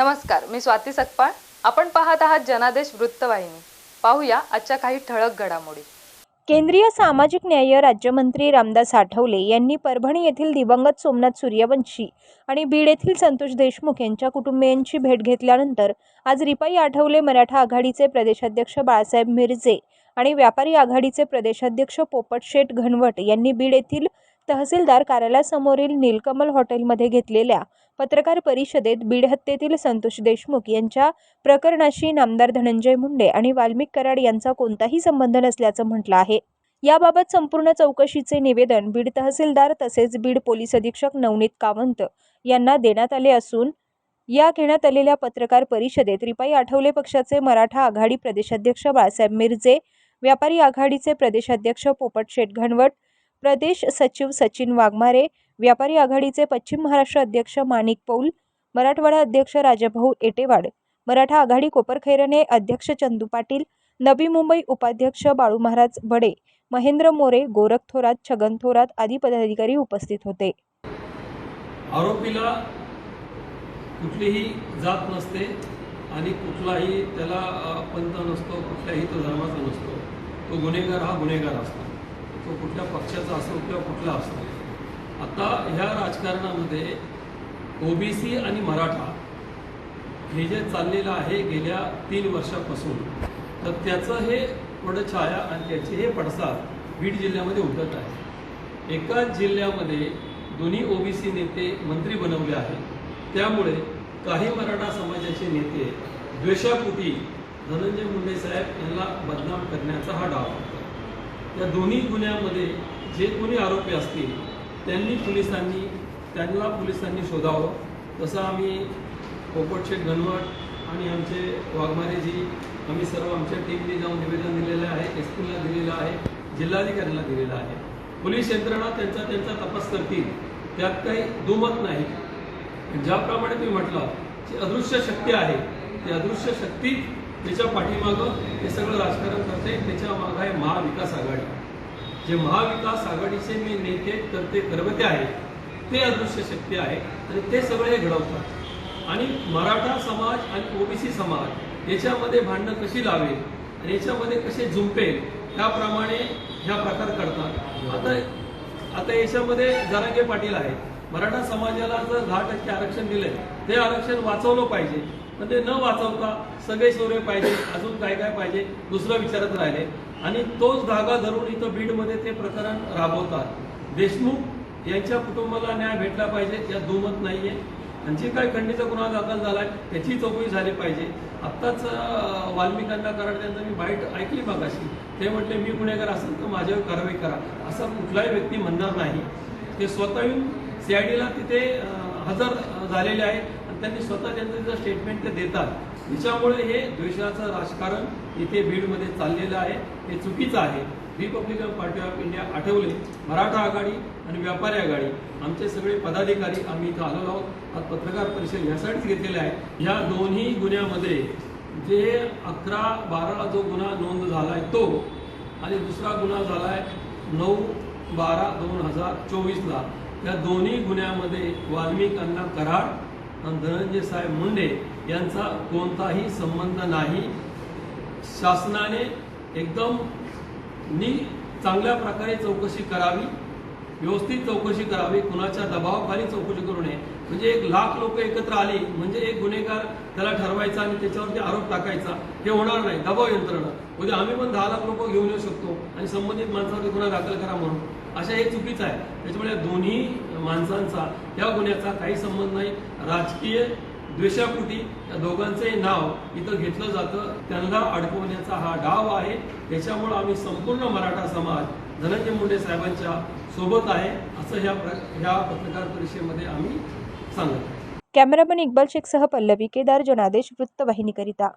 नमस्कार मी स्वाती सकपाळ. आपण पाहत आहात जनादेश वृत्तवाहिनी. पाहूया आजच्या काही ठळक घडामोडी. केंद्रीय सामाजिक न्याय राज्यमंत्री रामदास आठवले यांनी परभणी येथील दिवंगत सोमनाथ सूर्यवंशी आणि बीड येथील संतोष देशमुख यांच्या कुटुंबियांची भेट घेतल्यानंतर आज रिपाई आठवले मराठा आघाडीचे प्रदेशाध्यक्ष बाळासाहेब मिरजे आणि व्यापारी आघाडीचे प्रदेशाध्यक्ष पोपट शेठ घनवट यांनी बीड येथील तहसीलदार कार्यालयासमोरील नीलकमल हॉटेलमध्ये घेतलेल्या पत्रकार परिषदेत बीड हत्येतील संतोष देशमुख यांच्या प्रकरणाशी नामदार धनंजय मुंडे आणि वाल्मिक कराड यांचा कोणताही संबंध नसल्याचं म्हटलं आहे. याबाबत संपूर्ण चौकशीचे निवेदन बीड तहसीलदार तसेच बीड पोलीस अधीक्षक नवनीत कावंत यांना देण्यात आले असून या घेण्यात आलेल्या पत्रकार परिषदेत रिपाई आठवले पक्षाचे मराठा आघाडी प्रदेशाध्यक्ष बाळासाहेब मिरजे व्यापारी आघाडीचे प्रदेशाध्यक्ष पोपट शेटघनवट प्रदेश सचिव सचिन वाघमारे व्यापारी आघाडीचे पश्चिम महाराष्ट्र अध्यक्ष माणिक पौल मराठवाडा अध्यक्ष राजाभाऊ एटेवाड मराठा आघाडी कोपरखैरणे अध्यक्ष चंदू पाटील नवी मुंबई उपाध्यक्ष बाळू महाराज बडे महेंद्र मोरे गोरख थोरात छगन थोरात आदी पदाधिकारी उपस्थित होते. आरोपीला कुठलीही जात नसते आणि कुठलाही त्याला अ, पंथ नसतो कुठल्याही तो धर्माचा नसतो. तो गुन्हेगार हा गुन्हेगार असतो. तो कुठल्या पक्षाचा असो किंवा कुठला असतो. आता ह्या राजकारणामध्ये ओबीसी आणि मराठा हे जे चाललेलं आहे गेल्या तीन वर्षापासून तर त्याचं हे पडछाया आणि त्याचे हे पडसाद बीड जिल्ह्यामध्ये उठत आहे. एकाच जिल्ह्यामध्ये दोन्ही ओबीसी नेते मंत्री बनवले आहेत. त्यामुळे काही मराठा समाजाचे नेते द्वेषापोटी धनंजय मुंडे साहेब यांना बदनाम करण्याचा हा डाव होता या दोन्ही गुन्ह्यामध्ये जे कोणी आरोपी असतील त्यांनी पोलिसांनी त्यांना पोलिसांनी शोधावं. तसं आम्ही पोपटशेठ गणवट आणि आमचे वाघमारेजी आम्ही सर्व आमच्या टीमने जाऊन निवेदन दिलेलं आहे एस पीला दिलेलं आहे जिल्हाधिकाऱ्यांना दिलेलं आहे. पोलीस यंत्रणा त्यांचा त्यांचा तपास करतील. त्यात काही दुमत नाही. ज्याप्रमाणे तुम्ही म्हटलं जी अदृश्य शक्ती आहे ती अदृश्य शक्ती त्याच्या पाठीमागं हे सगळं राजकारण करते त्याच्या मागं आहे महाविकास आघाडी. जे महाविकास आघाडीचे मी नेते करते करवते आहेत ते अदृश्य शक्ती आहे आणि ते सगळे हे घडवतात. आणि मराठा समाज आणि ओबीसी समाज याच्यामध्ये भांडणं कशी लावेल आणि याच्यामध्ये कसे झुंपेल त्याप्रमाणे ह्या प्रकार करतात. आता आता याच्यामध्ये जरांगे पाटील आहे मराठा समाजाला जर दहा टक्के आरक्षण दिलंय ते आरक्षण वाचवलं पाहिजे. पण ते न वाचवता सगळे सोरे पाहिजे अजून काय काय पाहिजे दुसरं विचारत राहिले. आणि तोच धागा धरून इथं बीडमध्ये ते प्रकरण राबवतात. देशमुख यांच्या कुटुंबाला न्याय भेटला पाहिजे यात दुमत नाहीये. आणि जे काही खंडीचा गुन्हा दाखल झालाय त्याची चौकशी झाली पाहिजे. आत्ताच वाल्मिकांना कारण त्यांचं मी बाईट ऐकली मागाशी. ते म्हटले मी गुन्हेगार असेल तर माझ्यावर कारवाई करा. असा कुठलाही व्यक्ती म्हणणार नाही. ते स्वतः येऊन सीआयडीला तिथे हजर झालेले आहेत. त्यांनी स्वतः त्यांचं स्टेटमेंट ते देतात त्याच्यामुळे हे द्वेषाचं राजकारण इथे बीडमध्ये चाललेलं आहे. हे चुकीचं आहे. Republican party of India Athawale. Maratha आघाडी आणि व्यापारी आघाडी आमचे सगळे पदाधिकारी आम्ही इथं आलेलो आहोत. आज पत्रकार परिषद यासाठीच घेतलेले आहे. या दोन्ही गुन्ह्यामध्ये जे अकरा बारा जो गुन्हा नोंद झाला आहे तो आणि दुसरा गुन्हा झाला आहे नऊ बारा दोन हजार चोवीसला. या दोन्ही गुन्ह्यामध्ये वाल्मिकांना कराड धनंजय साहेब मुंडे यांचा कोणताही संबंध नाही. शासनाने एकदम नी चांगल्या प्रकारे चौकशी करावी. व्यवस्थित चौकशी करावी कुणाच्या दबावाखाली चौकशी करू नये. म्हणजे एक लाख लोक एकत्र आली म्हणजे एक गुन्हेगार त्याला ठरवायचा आणि त्याच्यावरती आरोप टाकायचा हे होणार नाही. दबाव यंत्रणा. उद्या आम्ही पण दहा लाख लोक घेऊन येऊ शकतो आणि संबंधित माणसावरती गुन्हा दाखल करा म्हणून. अशा हे चुकीचं आहे. त्याच्यामुळे दोन्ही माणसांचा या गुन्ह्याचा काही संबंध नाही. राजकीय द्वेषापोटी या दोघांचंही नाव इथं घेतलं जातं. त्यांना अडकवण्याचा हा डाव आहे. त्याच्यामुळं आम्ही संपूर्ण मराठा समाज धनंजय मुंडे साहेबांच्या सोबत आहे असं ह्या ह्या पत्रकार परिषदेमध्ये आम्ही सांगत कॅमेरामन इक्बाल शेखसह पल्लवी केदार जनादेश वृत्तवाहिनीकरिता.